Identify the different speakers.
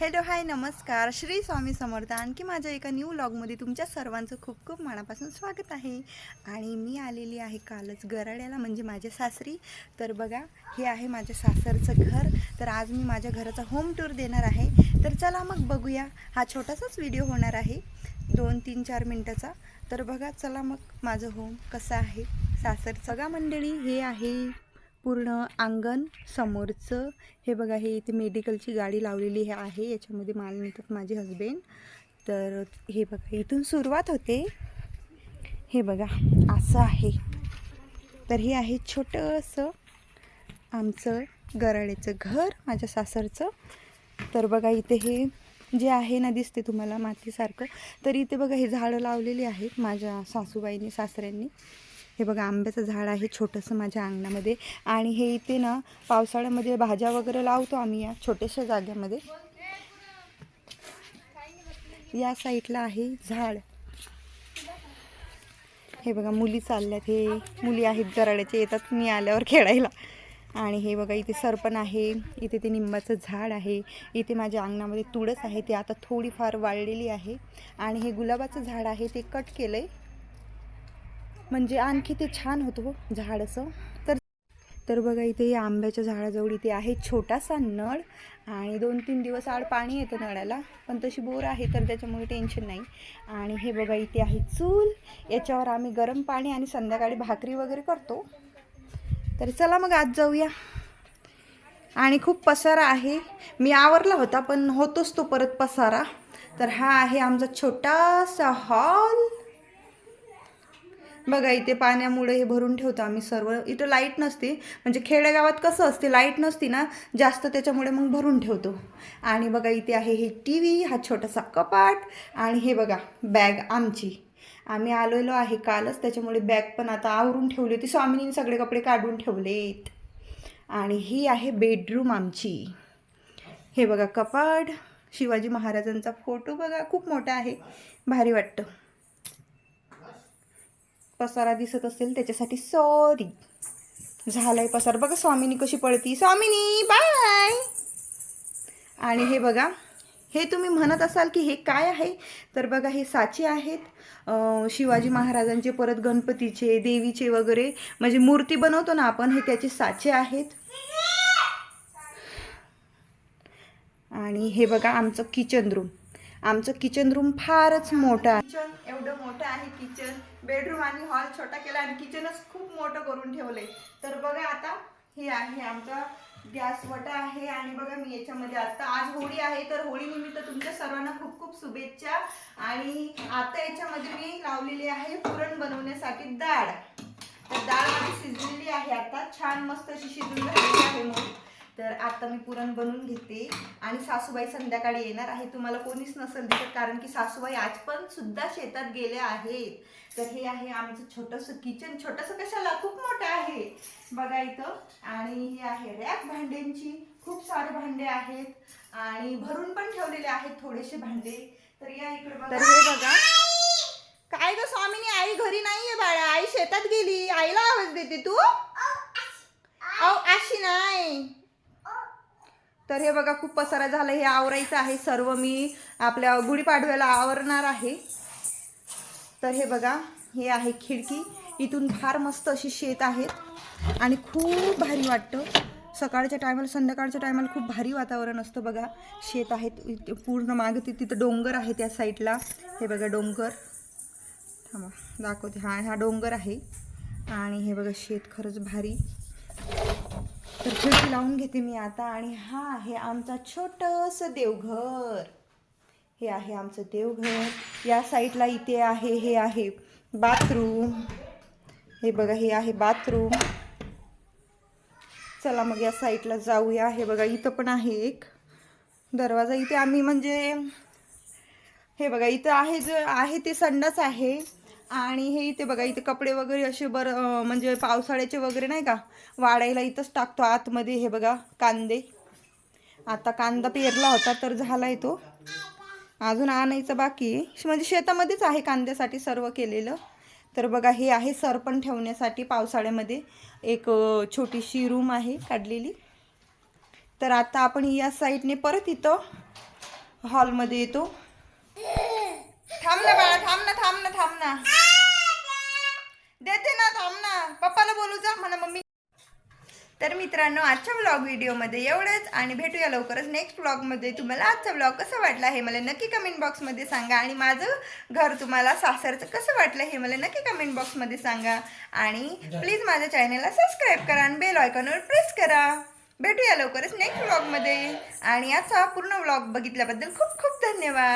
Speaker 1: Hello hi नमस्कार. श्री स्वामी समर्थ आणखी माझ्या एका न्यू व्लॉगमध्ये तुमच्या सर्वांचं खूप खूप मनापासून स्वागत आहे. आणि मी आलेली आहे कालच गराड्याला म्हणजे माझ्या सासरी. तर बघा हे आहे माझ्या सासरचं घर. तर आज मी माझ्या घराचा होम टूर देणार आहे. तर चला मग बघूया. हा छोटासाच व्हिडिओ होणार आहे. दोन तीन चार मिनटाचा. तर बघा चला मग माझं होम कसं आहे. सासरचं. बघा मंडळी हे आहे पूर्ण अंगण समोरचं. हे बघा हे इथे मेडिकलची गाडी लावलेली हे आहे. याच्यामध्ये माल नेतात माझे हजबंड तर हे बघा इथून सुरुवात होते. हे बघा असं आहे. तर हे आहे छोटंसं आमचं गराळ्याचं घर माझ्या सासरचं. तर बघा इथे हे जे आहे ना दिसते तुम्हाला मातीसारखं. तर इथे बघा हे झाडं लावलेली आहेत माझ्या सासूबाईंनी सासऱ्यांनी. हे बघा आंब्याचं झाड आहे छोटंसं माझ्या अंगणामध्ये. आणि हे इथे ना पावसाळ्यामध्ये भाज्या वगैरे लावतो आम्ही या छोट्याशा जाग्यामध्ये. या साईडला आहे झाड. हे बघा मुली चालल्यात. हे मुली आहेत गराड्याचे येतात मी आल्यावर खेळायला. आणि हे बघा इथे सरपण आहे. इथे ते निंबाचं झाड आहे. इथे माझ्या अंगणामध्ये तुळस आहे. ते आता थोडीफार वाळलेली आहे. आणि हे गुलाबाचं झाड आहे ते कट केलं आहे म्हणजे आणखी ते छान होतं हो, झाड असं तर तर बघा इथे या आंब्याच्या झाडाजवळ इथे आहे छोटासा नळ आणि दोन तीन दिवस आड पाणी येतं नळाला पण तशी बोर आहे तर त्याच्यामुळे टेन्शन नाही. आणि हे बघा इथे आहे चूल याच्यावर आम्ही गरम पाणी आणि संध्याकाळी भाकरी वगैरे करतो. तर चला मग आज जाऊया. आणि खूप पसारा आहे. मी आवरला होता पण होतोच तो परत पसारा. तर हा आहे आमचा छोटासा हॉल. बघा इथे पाण्यामुळे हे भरून ठेवतो आम्ही सर्व. इथं लाइट नसते. म्हणजे खेडेगावात कसं असते लाइट नसती ना जास्त त्याच्यामुळे मग भरून ठेवतो. आणि बघा इथे आहे हे टी व्ही हा छोटासा कपाट आणि हे बघा बॅग आमची. आम्ही आलेलो आहे कालच त्याच्यामुळे बॅग पण आता आवरून ठेवली होती. स्वामिनीने सगळे कपडे काढून ठेवलेत. आणि ही आहे बेडरूम आमची. हे बघा कपाट. शिवाजी महाराजांचा फोटो बघा खूप मोठा आहे. भारी वाटतं. पसारा दिसत असेल त्याच्यासाठी सॉरी झालाय पसार. बघा स्वामिनी कशी पळती. स्वामिनी बाय आणि हे बघा हे तुम्ही म्हणत असाल की हे काय आहे? तर बघा हे साचे आहेत. शिवाजी महाराजांचे परत गणपतीचे देवीचे वगैरे. म्हणजे मूर्ती बनवतो ना आपण हे त्याचे साचे आहेत. आणि हे बघा आमचं किचन रूम आमचं किचन रूम फारच मोठं आहे. किचन एवढं मोठं आहे किचन बेडरूम आणि हॉल छोटा केला आणि किचनच खूप मोठं करून ठेवलंय. तर बघा आता हे आहे आमचा गॅस वटा आहे आणि बघा मी याच्यामध्ये आता आज होळी आहे. तर होळी निमित्त तुमच्या सर्वांना खूप खूप शुभेच्छा. आणि आता याच्यामध्ये मी लावलेली आहे पुरण बनवण्यासाठी डाळ. तर डाळ माझी शिजलेली आहे आता. छान मस्त अशी शिजून झालेली आहे म्हणून तर आता मी पुरण बनवून घेते आणि सासूबाई संध्याकाळी येणार आहे तुम्हाला कोणीच नसेल दिसत कारण की सासूबाई आज पण सुद्धा शेतात गेल्या आहेत. तर हे आहे आमचं छोटंसं किचन छोटंसं कशाला? खूप मोठं आहे. बघा इथं. आणि हे आहे रॅक भांड्यांची. खूप सारे भांडे आहेत. आणि भरून पण ठेवलेले आहेत थोडेसे भांडे. तर या इकडे बघा. तर हे बघा. काय ग स्वामीनी? आई घरी नाहीये बाळा. आई शेतात गेली. आईला आवाज देते तू? अहो अशी नाही. तर हे बघा खूप पसारा झाला. हे आवरायचं आहे सर्व. मी आपल्या गुढीपाडव्याला आवरणार आहे. तर हे बघा हे आहे खिडकी. इथून फार मस्त अशी शेत आहेत. आणि खूप भारी वाटतं. सकाळच्या टायमाला संध्याकाळच्या टायमाला खूप भारी वातावरण असतं बघा. शेत आहेत पूर्ण मागे ते तिथं डोंगर आहे त्या साईडला हे बघा डोंगर. थांबा दाखवते. हा हा डोंगर आहे. आणि हे बघा शेत खरंच भारी. तर खिडकी लावून घेते मी आता आणि हा आहे आमचा छोटंसं देवघर. हे आहे आमचं देवघर. या साईडला इथे आहे हे आहे बाथरूम. हे बघा हे आहे बाथरूम. चला मग या साईडला जाऊया. हे बघा इथं पण आहे एक दरवाजा. इथे आम्ही म्हणजे हे बघा इथं आहे जे आहे ते संडास आहे. आणि हे इथे बघा इथे कपडे वगैरे असे बरं म्हणजे पावसाळ्याचे वगैरे नाही का? वाढायला इथंच टाकतो. आतमध्ये हे बघा कांदे. आता कांदा पेरला होता तर झालाय तो. अजून आणायचं बाकी म्हणजे शेतामध्येच आहे कांद्यासाठी सर्व केलेलं. तर बघा हे आहे सरपण ठेवण्यासाठी पावसाळ्यामध्ये. एक छोटीशी रूम आहे काढलेली. तर आता आपण या साईडने परत इथं हॉलमध्ये येतो. थांब ना बाळा थांब ना थांब ना थांब ना. देते ना थांब ना. पप्पाला बोलू जा म्हणा मम्मी. तर मित्रांनो आजच्या ब्लॉग व्हिडिओमध्ये एवढंच आणि भेटूया लवकरच नेक्स्ट ब्लॉगमध्ये तुम्हाला आजचा ब्लॉग कसा वाटला हे मला नक्की कमेंट बॉक्समध्ये सांगा आणि माझं घर तुम्हाला सासरचं कसं वाटलं हे मला नक्की कमेंट बॉक्समध्ये सांगा. आणि प्लीज माझ्या चॅनलला सबस्क्राईब करा आणि बेल आयकॉनवर प्रेस करा. भेटूया लवकरच नेक्स्ट ब्लॉगमध्ये आणि आजचा पूर्ण ब्लॉग बघितल्याबद्दल खूप खूप धन्यवाद.